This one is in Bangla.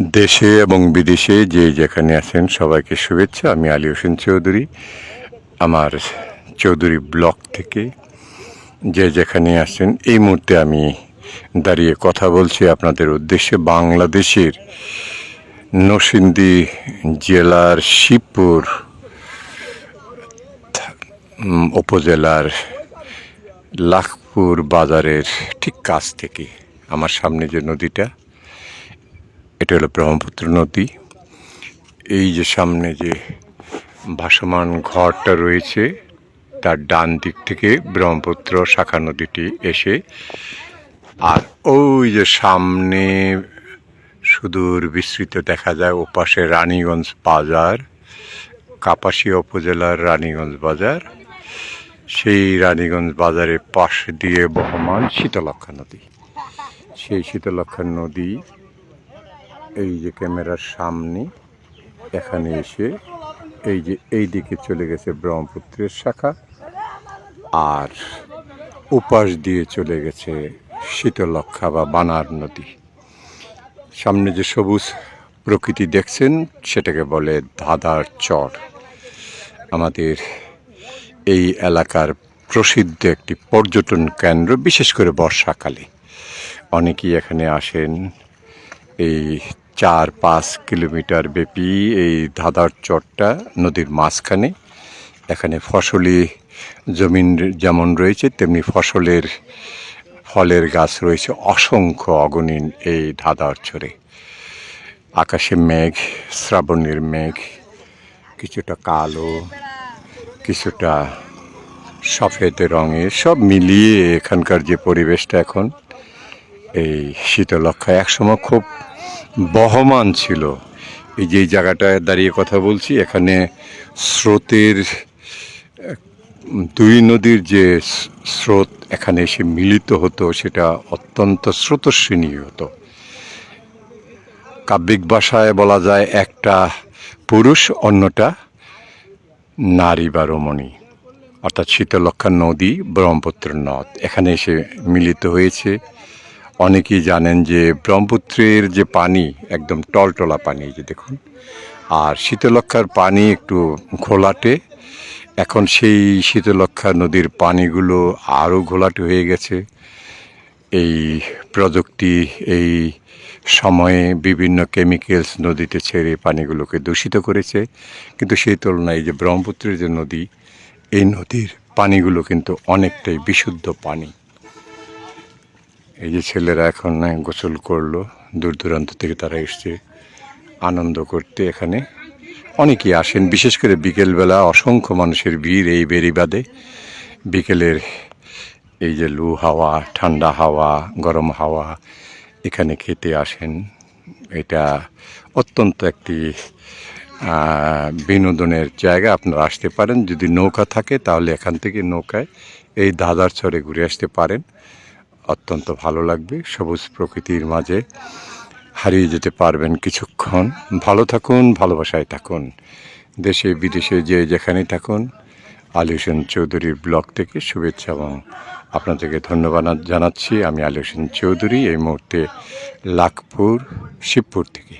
দেশে এবং বিদেশে যে যেখানে আছেন সবাইকে শুভেচ্ছা। আমি আলী হোসেন চৌধুরী। আমার চৌধুরী ব্লক থেকে যে যেখানে আছেন, এই মুহূর্তে আমি দাঁড়িয়ে কথা বলছি আপনাদের উদ্দেশ্যে। বাংলাদেশের নরসিংদী জেলার শিবপুর উপজেলার লাখপুর বাজারের ঠিক কাছ থেকে, আমার সামনে যে নদীটা এটা হলো ব্রহ্মপুত্র নদী। এই যে সামনে যে ভাসমান ঘরটা রয়েছে, তার ডান দিক থেকে ব্রহ্মপুত্র শাখা নদীটি এসে, আর ওই যে সামনে সুদূর বিস্তৃত দেখা যায়, ওপাশে রানীগঞ্জ বাজার, কাপাসিয়া উপজেলার রানীগঞ্জ বাজার। সেই রানীগঞ্জ বাজারের পাশ দিয়ে বহমান শীতলক্ষা নদী। সেই শীতলক্ষা নদী এই যে ক্যামেরার সামনে, এখানে এসে এই যে এই দিকে চলে গেছে ব্রহ্মপুত্রের শাখা আর উপাস দিয়ে চলে গেছে শীতলক্ষা বা বানার নদী। সামনে যে সবুজ প্রকৃতি দেখছেন, সেটাকে বলে ধাঁধার চর। আমাদের এই এলাকার প্রসিদ্ধ একটি পর্যটন কেন্দ্র, বিশেষ করে বর্ষাকালে। অনেকেই এখানে আসেন, এই চার পাঁচ কিলোমিটার ব্যাপী এই ধাঁধার চরটা নদীর মাঝখানে। এখানে ফসলি জমিন যেমন রয়েছে, তেমনি ফসলের, ফলের গাছ রয়েছে অসংখ্য অগণিন এই ধাঁধার চরে। আকাশে মেঘ, শ্রাবণের মেঘ, কিছুটা কালো, কিছুটা সফেদ রঙের, সব মিলিয়ে এখানকার যে পরিবেশটা এখন, এই শীতলক্ষা একসময় খুব বহমান ছিল। এই যে জায়গাটায় দাঁড়িয়ে কথা বলছি, এখানে স্রোতের, দুই নদীর যে স্রোত এখানে এসে মিলিত হতো, সেটা অত্যন্ত স্রোতস্বিনী হতো। কাব্যিক ভাষায় বলা যায়, একটা পুরুষ, অন্যটা নারী বা রমণী। অর্থাৎ শীতলক্ষা নদী, ব্রহ্মপুত্র নদ, এখানে এসে মিলিত হয়েছে। অনেকেই জানেন যে ব্রহ্মপুত্রের যে পানি, একদম টলটলা পানি যে দেখুন। আর শীতলক্ষার পানি একটু ঘোলাটে। এখন সেই শীতলক্ষা নদীর পানিগুলো আরও ঘোলাটে হয়ে গেছে। এই প্রযুক্তি, এই সময়ে বিভিন্ন কেমিক্যালস নদীতে ছেড়ে পানিগুলোকে দূষিত করেছে। কিন্তু সেই তুলনায় যে ব্রহ্মপুত্রের যে নদী, এই নদীর পানিগুলো কিন্তু অনেকটাই বিশুদ্ধ পানি। এই যে ছেলেরা এখন গোসল করল, দূর দূরান্ত থেকে তারা এসছে আনন্দ করতে এখানে। অনেকেই আসেন, বিশেষ করে বিকেলবেলা অসংখ্য মানুষের ভিড় এই বেরিবাদে বিকেলের এই যে লু হাওয়া, ঠান্ডা হাওয়া, গরম হাওয়া এখানে খেতে আসেন। এটা অত্যন্ত একটি বিনোদনের জায়গা, আপনারা আসতে পারেন। যদি নৌকা থাকে তাহলে এখান থেকে নৌকায় এই দাদার চরে ঘুরে আসতে পারেন। অত্যন্ত ভালো লাগবে। সবুজ প্রকৃতির মাঝে হারিয়ে যেতে পারবেন কিছুক্ষণ। ভালো থাকুন, ভালোবাসায় থাকুন। দেশে, বিদেশে যে যেখানেই থাকুন, আলী হোসেন চৌধুরীর ব্লগ থেকে শুভেচ্ছা এবং আপনাদেরকে ধন্যবাদ জানাচ্ছি। আমি আলী হোসেন চৌধুরী, এই মুহূর্তে লাখপুর, শিবপুর থেকে।